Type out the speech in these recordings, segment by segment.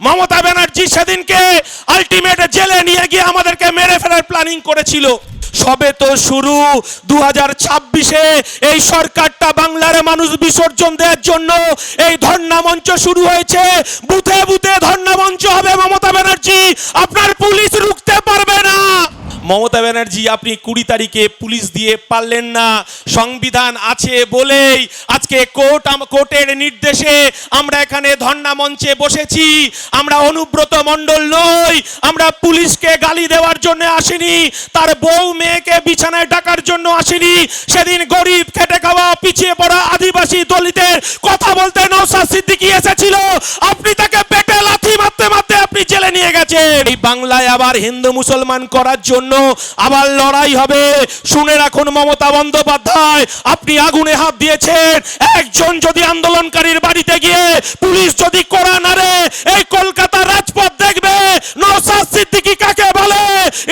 মমতা ব্যানার্জি সেদিনকে আলটিমেট জেলে নিয়ে গিয়ে আমাদেরকে মেরে ফেলার প্ল্যানিং করেছিল। সবে তো শুরু দু হাজার ছাব্বিশে এই সরকারটা বাংলার মানুষ বিসর্জন দেওয়ার জন্য এই ধর্না মঞ্চ শুরু হয়েছে। বুথে বুথে ধর্না মঞ্চ হবে মমতা ব্যানার্জি। আপনার পুলিশ রুখতে পারবে না। মমতা ব্যানার্জি, আপনি কুড়ি তারিখে পুলিশ দিয়ে পারলেন না। সংবিধান আছে বলেই আজকে কোর্ট কোর্টের নির্দেশে আমরা এখানে ধর্ণা মঞ্চে বসেছি। আমরা অনুব্রত মণ্ডল নই, আমরা পুলিশকে গালি দেওয়ার জন্য আসিনি, তার বউ মেয়েকে বিছানায় ডাকার জন্য আসিনি। সেদিন গরিব, খেটে খাওয়া, পিছিয়ে পড়া আদিবাসী দলিতের কথা বলতে নৌসাদ সিদ্দিকি এসেছিল। আপনি তাকে পেটে লাথি মারতে মারতে আপনি জেলে নিয়ে গেছেন। এই বাংলায় আবার হিন্দু মুসলমান করার জন্য আবার লড়াই হবে। শুনে রাখুন মমতা বন্দ্যোপাধ্যায়, আপনি আগুনে হাত দিয়েছেন। একজন যদি আন্দোলনকারীর বাড়িতে গিয়ে পুলিশ যদি করা নারে এই কলকাতার রাজপথ দেখবে নৌসাদ সিদ্দিকি কাকে বলে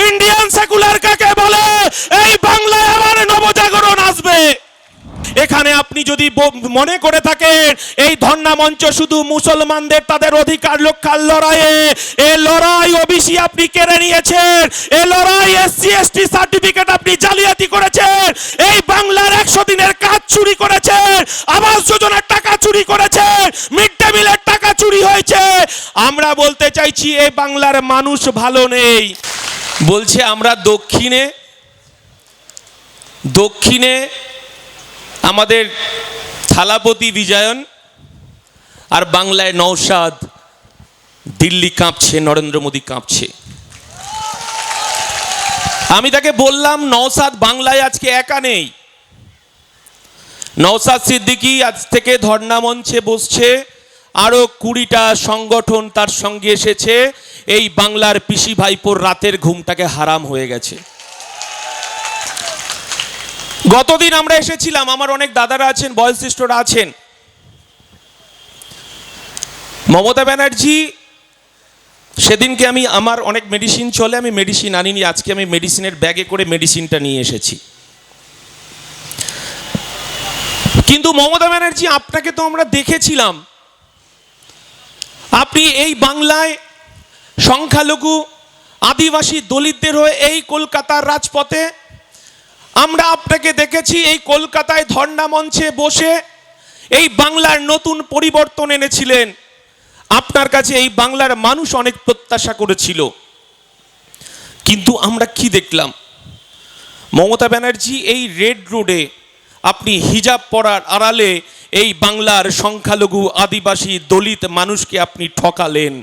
ইন্ডিয়ান সেকুলার কাকে বলে এই বাংলায় আবার নবজাগরণ আসবে এখানে আপনি যদি ব- মনে করে থাকেন, এই ধর্ণা মঞ্চ শুধু মুসলমানদের, তাদের অধিকার রক্ষার লড়াইয়ে। এ লড়াই ওবিসি আপনি কেড়ে নিয়েছেন, এ লড়াই এসসি এসটি সার্টিফিকেট আপনি জালিয়াতি করেছেন, এই বাংলার একশো দিনের কাজ চুরি করেছেন, আবাস যোজনার টাকা চুরি করেছেন, মিড ডে মিলের টাকা চুরি হয়েছে। আমরা বলতে চাইছি এই বাংলার মানুষ ভালো নেই। বলছে আমরা দক্ষিণে দক্ষিণে আমাদের থালাপতি বিজয়ন আর বাংলায় নৌসাদ দিল্লি কাঁপছে, নরেন্দ্র মোদী কাঁপছে। আমি তাকে বললাম নৌসাদ বাংলায় আজকে একা নেই। নৌসাদ সিদ্দিকী আজ থেকে ধর্ণা মঞ্চে বসছে, আরও কুড়িটা সংগঠন তার সঙ্গে এসেছে, এই বাংলার পিসি ভাইপোর রাতের ঘুমটাকে হারাম হয়ে গেছে। গতদিন আমরা এসেছিলাম, আমার অনেক দাদারা আছেন, বয়োজ্যেষ্ঠরা আছেন। মমতা ব্যানার্জি, সেদিনকে আমি, আমার অনেক মেডিসিন চলে, আমি মেডিসিন আনিনি, আজকে আমি মেডিসিনের ব্যাগে করে মেডিসিনটা নিয়ে এসেছি। কিন্তু মমতা ব্যানার্জি, আপনাকে তো আমরা দেখেছিলাম। আপনি এই বাংলায় সংখ্যালঘু, আদিবাসী দলিতদের হয়ে এই কলকাতার রাজপথে আমরা আপনাকে দেখেছি এই কলকাতায় ধর্ণা মঞ্চে বসে এই বাংলার নতুন পরিবর্তন এনেছিলেন। আপনার কাছে এই বাংলার মানুষ অনেক প্রত্যাশা করেছিল। কিন্তু আমরা কি দেখলাম? মমতা ব্যানার্জি এই রেড রোডে আপনি হিজাব পরার আড়ালে এই বাংলার সংখ্যালঘু আদিবাসী দলিত মানুষকে আপনি ঠকালেন।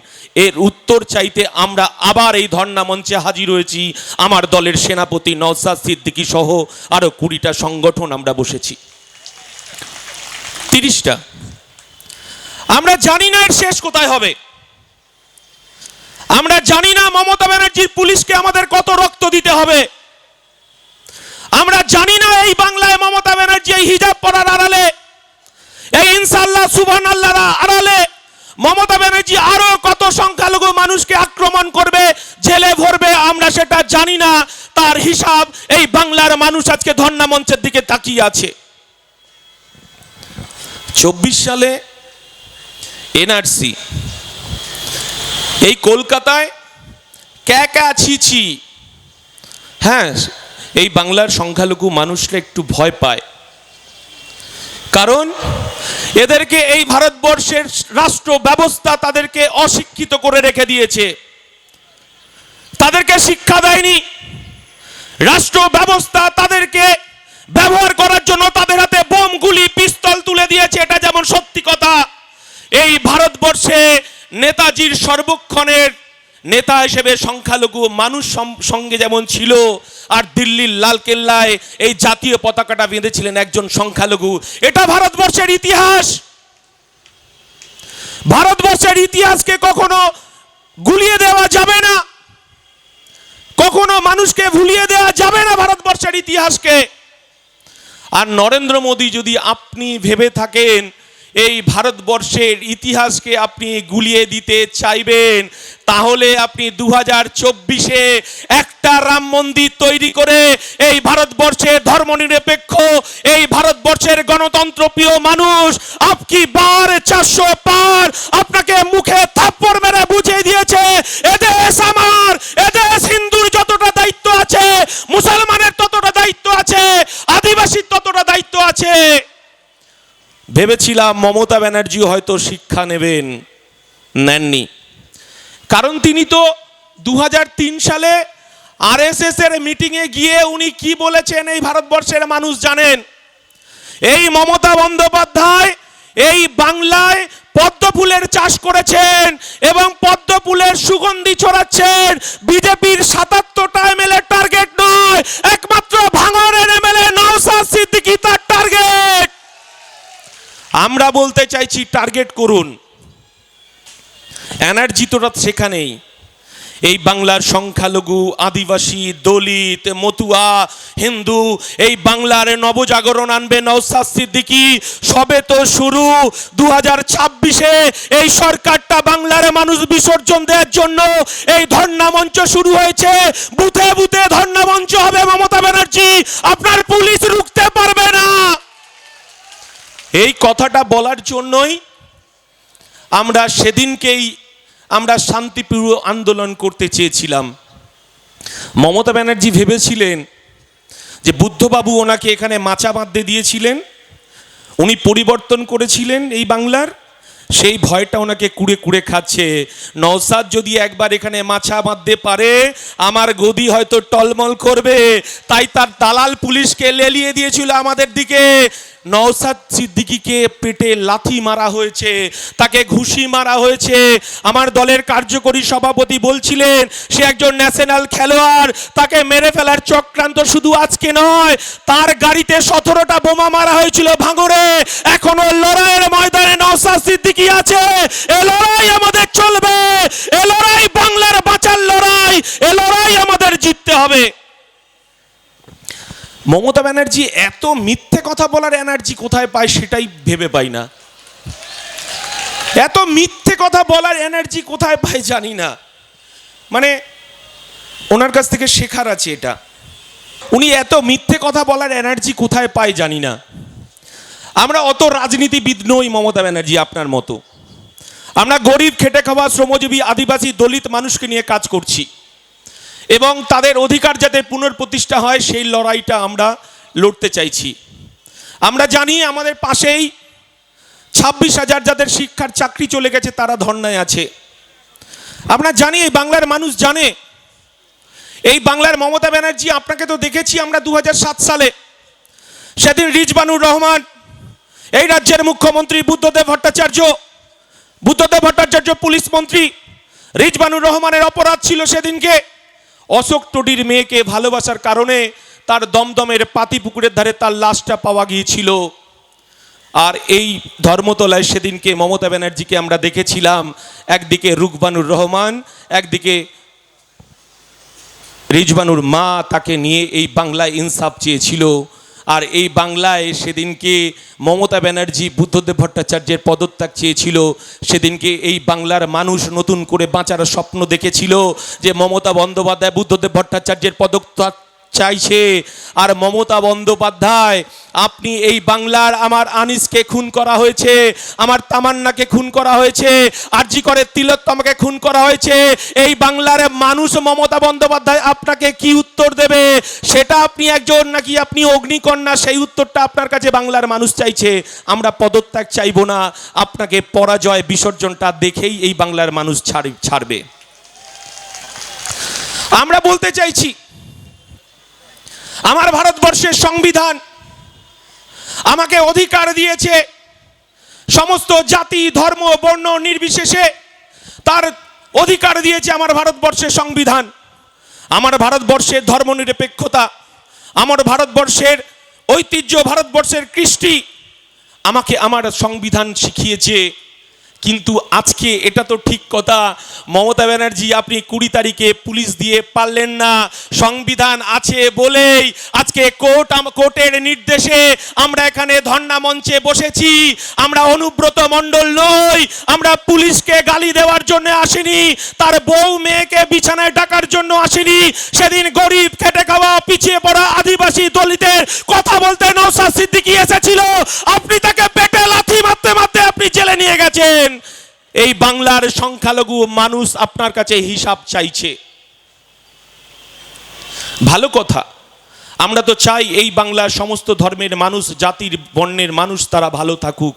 এর উত্তর চাইতে আমরা আবার এই ধর্ণা মঞ্চে হাজির হয়েছি। আমার দলের সেনাপতি নওসাদ সিদ্দিকী সহ আরও কুড়িটা সংগঠন আমরা বসেছি। তিরিশটা। আমরা জানি না এর শেষ কোথায় হবে। আমরা জানি না মমতা ব্যানার্জির পুলিশকে আমাদের কত রক্ত দিতে হবে। আমরা জানি না এই বাংলায় মমতা ব্যানার্জি এই হিজাব পরার আড়ালে এই ইনশাল্লাহ সুবহান আল্লাহর আড়ালে। মমতা ব্যানার্জি আরও কত সংখ্যালঘু মানুষকে আক্রমণ করবে, জেলে ভরবে, আমরা সেটা জানি না। তার হিসাব এই বাংলার মানুষ আজকে ধর্ণা মঞ্চের দিকে তাকিয়ে আছে। চব্বিশ সালে এনআরসি, এই কলকাতায় ক্যাকা ছিছি হ্যাঁ এই বাংলার সংখ্যালঘু মানুষরা একটু ভয় পায়। কারণ এদেরকে এই ভারতবর্ষের রাষ্ট্র ব্যবস্থা তাদেরকে অশিক্ষিত করে রেখে দিয়েছে। তাদেরকে শিক্ষা দেয়নি। রাষ্ট্র ব্যবস্থা তাদেরকে ব্যবহার করার জন্য তাদের হাতে বোম, গুলি, পিস্তল তুলে দিয়েছে। এটা যেমন সত্যি কথা, এই ভারতবর্ষে নেতাজির সর্বক্ষণের নেতা হিসেবে সংখ্যালঘু মানুষ সঙ্গে যেমন ছিল, আর দিল্লির লালকেল্লায় এই জাতীয় পতাকাটা বেঁধেছিলেন একজন সংখ্যালঘু। এটা ভারতবর্ষের ইতিহাস! ভারতবর্ষের ইতিহাসকে কখনো গুলিয়ে দেওয়া যাবে না। কখনো মানুষকে ভুলিয়ে দেওয়া যাবে না ভারতবর্ষের ইতিহাসকে। আর নরেন্দ্র মোদী যদি আপনি ভেবে থাকেন এই ভারতবর্ষের ইতিহাসকে আপনি গুলিয়ে দিতে চাইবেন, তাহলে আপনি দু হাজার চব্বিশে একটা রাম মন্দির তৈরি করে এই ভারতবর্ষের ধর্মনিরপেক্ষ, এই ভারতবর্ষের গণতন্ত্র প্রিয় মানুষ আপকি বার চারশো পার আপনাকে মুখে থাপ্পড় মেরে বুঝ ভেবেছিলাম মমতা ব্যানার্জি হয়তো শিক্ষা নেবেন, নেননি। কারণ তিনি তো দু হাজার তিন সালে আরএসএস এর মিটিংয়ে গিয়ে উনি কি বলেছেন এই ভারতবর্ষের মানুষ জানেন? এই মমতা বন্দ্যোপাধ্যায় এই বাংলায় পদ্ম ফুলের চাষ করেছেন এবং পদ্ম ফুলের সুগন্ধি ছড়াচ্ছেন, বিজেপির সাতাত্তরটা আমরা বলতে চাইছি টার্গেট করুন। এনার্জি তোরা সেখানেই। এই বাংলার সংখ্যালঘু, আদিবাসী, দলিত, মতুয়া, হিন্দু, এই বাংলার নবজাগরণ আনবে নওসাদ সিদ্দিকি। সবে তো শুরু। দু হাজার ছাব্বিশে এই সরকারটা বাংলার মানুষ বিসর্জন দেওয়ার জন্য এই ধর্ণা মঞ্চ শুরু হয়েছে। বুথে বুথে ধর্ণা মঞ্চ হবে মমতা ব্যানার্জি। আপনার পুলিশ রুখতে পারবে না। এই কথাটা বলার জন্যই আমরা সেদিনকেই আমরা শান্তিপ্রিয় আন্দোলন করতে চেয়েছিলাম। মমতা ব্যানার্জি ভেবেছিলেন যে বুদ্ধবাবু ওনাকে এখানে মাচা বাঁধতে দিয়েছিলেন, উনি পরিবর্তন করেছিলেন এই বাংলার, সেই ভয়টা ওনাকে কুড়ে কুড়ে খাচ্ছে। নওসাদ যদি একবার এখানে মাছা বাঁধতে পারে, আমার গদি হয়তো টলমল করবে। তাই তার দালাল পুলিশকে লেলিয়ে দিয়েছিল আমাদের দিকে। নওসাদ সিদ্দিকিকে পেটে লাথি মারা হয়েছে, তাকে ঘুষি মারা হয়েছে। আমার দলের কার্যকরী সভাপতি বলছিলেন, সে একজন ন্যাশনাল খেলোয়াড়, তাকে মেরে ফেলার চক্রান্ত শুধু আজকে নয়, তার গাড়িতে সতেরোটা বোমা মারা হয়েছিল ভাঙরে এখনও লড়াইয়ের ময়দানে নওসাদ সিদ্দিকি আছে। এ লড়াই আমাদের চলবে, এ লড়াই বাংলার বাঁচার লড়াই, এ লড়াই আমাদের জিততে হবে। মমতা ব্যানার্জি এত মিথ্যে কথা বলার এনার্জি কোথায় পায় সেটাই ভেবে পাই না। এত মিথ্যে কথা বলার এনার্জি কোথায় পায় জানি না। মানে ওনার কাছ থেকে শেখার আছে এটা। উনি এত মিথ্যে কথা বলার এনার্জি কোথায় পায় জানি না। আমরা অত রাজনীতিবিদ নই মমতা ব্যানার্জি আপনার মতো। আমরা গরিব, খেটে খাওয়া, শ্রমজীবী, আদিবাসী, দলিত মানুষকে নিয়ে কাজ করছি। এবং তাদের অধিকার যাতে পুনর্প্রতিষ্ঠা হয়, সেই লড়াইটা আমরা লড়তে চাইছি। আমরা জানি আমাদের পাশেই ছাব্বিশ হাজার যাদের শিক্ষার চাকরি চলে গেছে, তারা ধর্নায় আছে। আমরা জানি, এই বাংলার মানুষ জানে। এই বাংলার মমতা ব্যানার্জি, আপনাকে তো দেখেছি আমরা দু হাজার সাত সালে। সেদিন রিজবানুর রহমান, এই রাজ্যের মুখ্যমন্ত্রী বুদ্ধদেব ভট্টাচার্য বুদ্ধদেব ভট্টাচার্য পুলিশ মন্ত্রী, রিজবানুর রহমানের অপরাধ ছিল সেদিনকে। অশোক টডির মেয়েকে ভালোবাসার কারণে তার দমদমের পাতি পুকুরের ধারে তার লাশটা পাওয়া গিয়েছিল। আর এই ধর্মতলায় সেদিনকে মমতা ব্যানার্জিকে আমরা দেখেছিলাম। একদিকে রুকবানুর রহমান, একদিকে রিজবানুর মা তাকে নিয়ে এই বাংলায় ইনসাফ চেয়েছিল। আর এই বাংলায় সেদিনকে মমতা ব্যানার্জি, বুদ্ধদেব ভট্টাচার্যের পদত্যাগ চেয়েছিল, সেদিনকে এই বাংলার মানুষ নতুন করে বাঁচার স্বপ্ন দেখেছিল যে মমতা বন্দ্যোপাধ্যায়, বুদ্ধদেব ভট্টাচার্যের পদত্যাগ চাইছে। আর মমতা বন্দ্যোপাধ্যায়, আপনি এই বাংলার আমার আনিসকে খুন করা হয়েছে, আমার তামান্নাকে খুন করা হয়েছে, আরজি করে তিলোত্তমাকে খুন করা হয়েছে। এই বাংলার মানুষ মমতা বন্দ্যোপাধ্যায় আপনাকে কি উত্তর দেবে? সেটা আপনি একজন নাকি আপনি অগ্নিকন্যা? সেই উত্তরটা আপনার কাছে বাংলার মানুষ চাইছে। আমরা পদত্যাগ চাইব না। আপনাকে পরাজয়, বিসর্জনটা দেখেই এই বাংলার মানুষ ছাড়- ছাড়বে। আমরা বলতে চাইছি আমার ভারতবর্ষের সংবিধান আমাকে অধিকার দিয়েছে। সমস্ত জাতি, ধর্ম, বর্ণ নির্বিশেষে তার অধিকার দিয়েছে আমার ভারতবর্ষের সংবিধান। আমার ভারতবর্ষের ধর্মনিরপেক্ষতা, আমার ভারতবর্ষের ঐতিহ্য, ভারতবর্ষের কৃষ্টি আমাকে আমার সংবিধান শিখিয়েছে। কিন্তু আজকে এটা তো ঠিক কথা। মমতা ব্যানার্জি, আপনি কুড়ি তারিখে পুলিশ দিয়ে পারলেন না। সংবিধান আছে বলেই আজকে কোর্ট কোর্টের নির্দেশে আমরা এখানে ধর্ণা মঞ্চে বসেছি। আমরা অনুব্রত মণ্ডল নই। আমরা পুলিশকে গালি দেওয়ার জন্য আসিনি। তার বউ মেয়েকে বিছানায় ডাকার জন্য আসিনি। সেদিন গরিব, খেটে খাওয়া, পিছিয়ে পড়া আদিবাসী দলিতের কথা বলতে নৌসাদ সিদ্দিকি এসেছিল। আপনি তাকে পেটে লাথি মারতে মারতে আপনি জেলে নিয়ে গেছেন। এই বাংলার সংখ্যালঘু মানুষ আপনার কাছে হিসাব চাইছে। ভালো কথা। আমরা তো চাই এই বাংলার সমস্ত ধর্মের মানুষ, জাতির, বর্ণের মানুষ তারা ভালো থাকুক।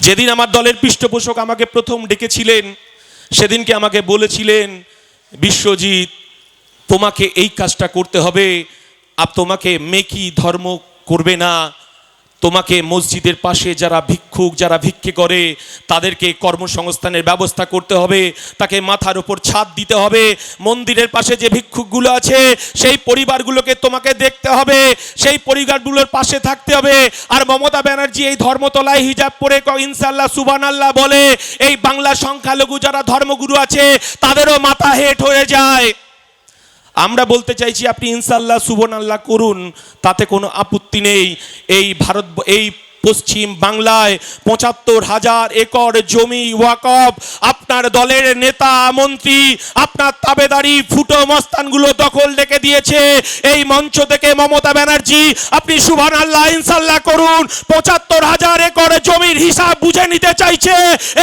যেদিন আমার দলের পৃষ্ঠপোষক আমাকে প্রথম ডেকেছিলেন, সেদিনকে আমাকে বলেছিলেন, বিশ্বজিৎ, তোমাকে এই কাজটা করতে হবে। আর তোমাকে মেকি ধর্ম করবে না। তোমাকে মসজিদের পাশে যারা ভিক্ষুক, যারা ভিক্ষে করে, তাদেরকে কর্মসংস্থানের ব্যবস্থা করতে হবে, তাকে মাথার উপর ছাদ দিতে হবে, মন্দিরের পাশে যে ভিক্ষুকগুলো আছে, সেই পরিবারগুলোকে তোমাকে দেখতে হবে, সেই পরিবারগুলোর পাশে থাকতে হবে। আর মমতা ব্যানার্জি এই ধর্মতলায় হিজাব পরে ইনশাল্লাহ সুবান আল্লাহ বলে, এই বাংলা সংখ্যালঘু যারা ধর্মগুরু আছে, তাদেরও মাথা হেট হয়ে যায়। আমরা বলতে চাইছি, আপনি ইনশাল্লাহ সুবন আল্লাহ করুন, তাতে কোনো আপত্তি নেই। এই ভারত, এই পশ্চিম বাংলায় পঁচাত্তর হাজার একর জমি ওয়াকফ। আপনার দলের নেতা, মন্ত্রী, আপনার তাবেদারি ফুটো মস্তানগুলো দখল রেখে দিয়েছে। এই মঞ্চ থেকে মমতা ব্যানার্জি, আপনি সুবহান আল্লাহ, ইনশাল্লাহ করুন। পঁচাত্তর হাজার একর জমির হিসাব বুঝে নিতে চাইছে।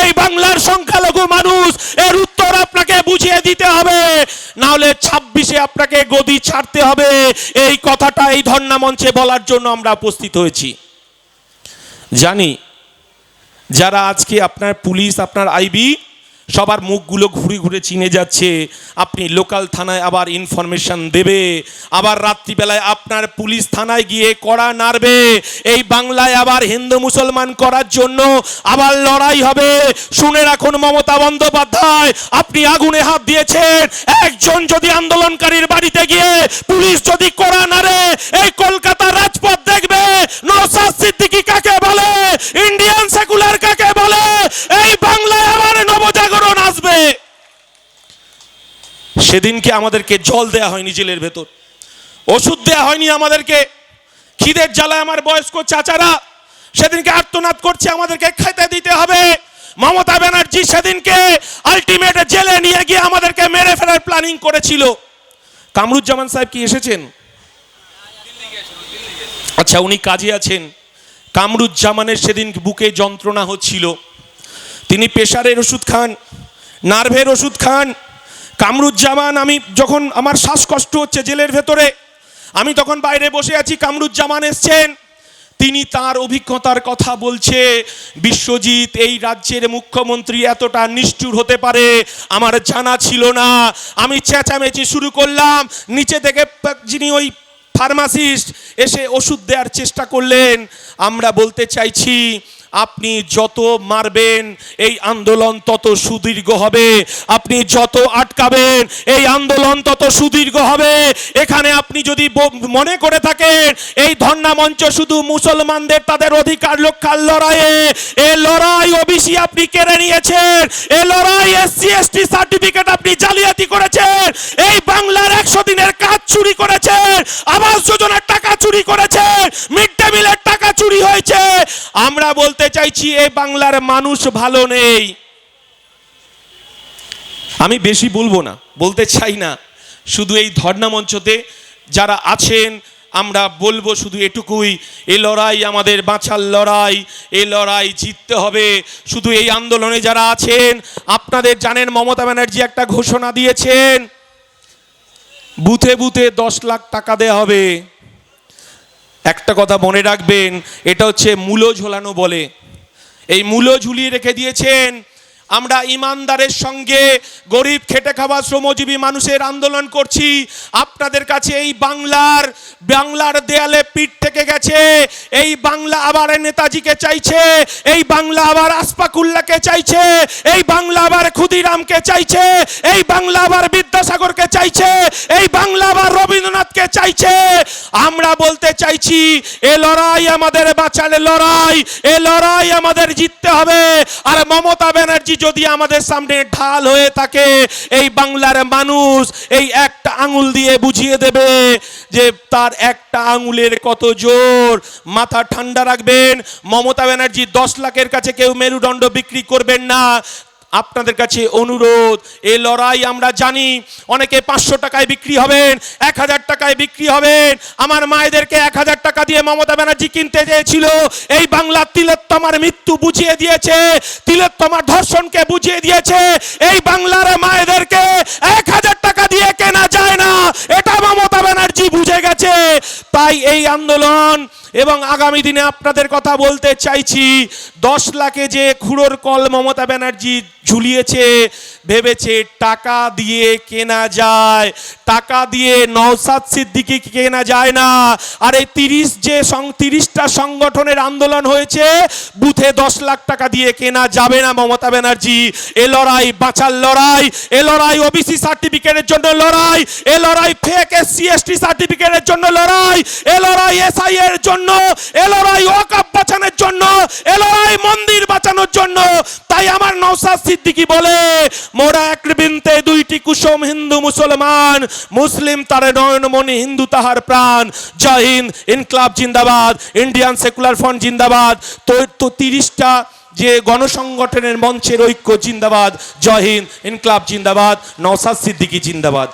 এই বাংলার সংখ্যালঘু মানুষ, এর উত্তর আপনাকে বুঝিয়ে দিতে হবে। না হলে ছাব্বিশে আপনাকে গদি ছাড়তে হবে। এই কথাটা এই ধর্ণা মঞ্চে বলার জন্য আমরা উপস্থিত হয়েছি। জানি যারা আজকে আপনার পুলিশ আপনার আইবি সবার মুখগুলো ঘুরে ঘুরে চিনে যাচ্ছে। আপনি লোকাল থানায় আবার ইনফরমেশন দেবে। আবার রাত্রিবেলায় আপনার পুলিশ থানায় গিয়ে কড়া নাড়বে। এই বাংলায় আবার হিন্দু মুসলমান করার জন্য আবার লড়াই হবে। শুনে রাখুন মমতা বন্দ্যোপাধ্যায়, আপনি আগুনে হাত দিয়েছেন। একজন যদি আন্দোলনকারীর বাড়িতে গিয়ে পুলিশ যদি কড়া নাড়ে, এই কলকাতার রাজপথ দেখবে। নৌসাদ সিদ্দিকি কাকে বলে? ইন্ডিয়ান সেকুলার কাকে বলে এই বাংলায় আবার নবজাগরণ আসবে সেদিনকে আমাদেরকে জল দেয়া হয়নি জেলের ভেতর। ওষুধ দেয়া হয়নি আমাদেরকে। খিদের জ্বালায় আমার বয়স্ক চাচারা সেদিনকে আর্তনাদ করছে, আমাদেরকে খেতে দিতে হবে। মমতা ব্যানার্জি সেদিনকে আলটিমেট জেলে নিয়ে গিয়ে আমাদেরকে মেরে ফেলার প্ল্যানিং করেছিল। কামরুজ্জামান সাহেব কি এসেছেন? আচ্ছা উনি কাজে আছেন। কামরুজ্জামানের সেদিন বুকে যন্ত্রণা হচ্ছিল। তিনি প্রেশারের ওষুধ খান, নার্ভের ওষুধ খান কামরুজ্জামান, আমি যখন আমার শ্বাসকষ্ট হচ্ছে জেলের ভেতরে, আমি তখন বাইরে বসে আছি, কামরুজ্জামান এসছেন। তিনি তার অভিজ্ঞতার কথা বলছে, বিশ্বজিৎ, এই রাজ্যের মুখ্যমন্ত্রী এতটা নিষ্ঠুর হতে পারে, আমার জানা ছিল না। আমি চেঁচামেচি শুরু করলাম, নিচে থেকে যিনি ওই ফার্মাসিস্ট এসে ওষুধ দেওয়ার চেষ্টা করলেন, আমরা বলতে চাইছি আপনি যত মারবেন, এই আন্দোলন তত সুদীর্ঘ হবে। আপনি যত আটকাবেন, এই আন্দোলন তত সুদীর্ঘ হবে। এখানে আপনি যদি মনে করে থাকেন, এই ধর্ণা মঞ্চ শুধু মুসলমানদের, তাদের অধিকার রক্ষার লড়াইয়ে। এ লড়াই ওবিসি আপনি কেড়ে নিয়েছেন। এ লড়াই এসসি, এসটি সার্টিফিকেট আপনি জালিয়াতি করেছেন। এই বাংলার একশো দিনের কাজ চুরি করেছেন। আবাস যোজনার টাকা চুরি করেছেন। মিড ডে মিলের টাকা চুরি হয়েছে। আমরা বলতে চাইছি এই বাংলার মানুষ ভালো নেই। আমি বেশি বলব না, বলতে চাই না। শুধু এই ধর্ণা মঞ্চতে যারা আছেন, আমরা বলব শুধু এটুকুই, এ লড়াই আমাদের বাঁচার লড়াই, এ লড়াই জিততে হবে। শুধু এই আন্দোলনে যারা আছেন, আপনাদের জানেন মমতা ব্যানার্জি একটা ঘোষণা দিয়েছেন, বুথে বুথে দশ লাখ টাকা দেওয়া হবে। একটা কথা মনে রাখবেন এটা হচ্ছে মূলো ঝোলানো বলে। এই মূলো ঝুলিয়ে রেখে দিয়েছেন আমরা ইমানদারের সঙ্গে গরিব খেটে খাওয়া শ্রমজীবী মানুষের আন্দোলন করছি। আপনাদের কাছে এই বাংলার বাংলার দেয়ালে পিঠ থেকে গেছে। এই বাংলা আবার নেতাজিকে চাইছে। এই বাংলা আবার আসপাকুল্লাকে চাইছে। এই বাংলা আবার ক্ষুদিরামকে চাইছে। এই বাংলা আবার বিদ্যাসাগরকে চাইছে। এই বাংলা আবার রবীন্দ্রনাথকে চাইছে। আমরা বলতে চাইছি, এ লড়াই আমাদের বাঁচালে লড়াই, এ লড়াই আমাদের জিততে হবে। আর মমতা ব্যানার্জি যদি আমাদের সামনে ঢাল হয়ে থাকে, এই বাংলার মানুষ এই একটা আঙুল দিয়ে বুঝিয়ে দেবে যে তার একটা আঙুলের কত জোর। মাথা ঠান্ডা রাখবেন, মমতা ব্যানার্জি দশ লাখের কাছে কেউ মেরুদণ্ড বিক্রি করবেন না। আপনাদের কাছে অনুরোধ এই লড়াই আমরা জানি অনেকে পাঁচশো টাকায় বিক্রি হবেন, এক হাজার টাকায় বিক্রি হবেন। আমার মায়েদেরকে এক হাজার টাকা দিয়ে মমতা ব্যানার্জি কিনতে চেয়েছিল। এই বাংলা তিলোত্তমার মৃত্যু বুঝিয়ে দিয়েছে, তিলোত্তমার ধর্ষণকে বুঝিয়ে দিয়েছে। এই বাংলার মায়েদেরকে এক হাজার টাকা দিয়ে কেনা যায় না এটা মমতা ব্যানার্জি বুঝে গেছে তাই এই আন্দোলন এবং আগামী দিনে আপনাদের কথা বলতে চাইছি। দশ লাখে যে খুঁড়োর কল মমতা ব্যানার্জি ঝুলিয়েছে ভেবেছে টাকা দিয়ে কেনা যায়, টাকা দিয়ে নওসাদ সিদ্দিকি কেনা যায় না। আর তিরিশ যে তিরিশটা সংগঠনের আন্দোলন হয়েছে, বুথে দশ লাখ টাকা দিয়ে কেনা যাবে না মমতা ব্যানার্জি। এ লড়াই বাঁচার লড়াই, এ লড়াই ওবিসি সার্টিফিকেটের জন্য লড়াই, এ লড়াই ফেক এস এসটি সার্টিফিকেটের জন্য লড়াই, এ লড়াই এসআই এর জন্য, এ লড়াই ওয়াকাপ বাঁচানোর জন্য, এ লড়াই মন্দির বাঁচানোর জন্য। তাই আমার নওসাদ সিদ্দিকি বলে, মোরা এক বিনতে দুইটি কুসুম হিন্দু মুসলমান, মুসলিম তারে নয়নমণি হিন্দু তাহার প্রাণ। জয় হিন্দ, ইনকলাব জিন্দাবাদ, ইন্ডিয়ান সেকুলার ফ্রন্ট জিন্দাবাদ। তো তো তিরিশটা যে গণসংগঠনের মঞ্চের ঐক্য জিন্দাবাদ। জয় হিন্দ, ইনকলাব জিন্দাবাদ নওসাদ সিদ্দিকি জিন্দাবাদ।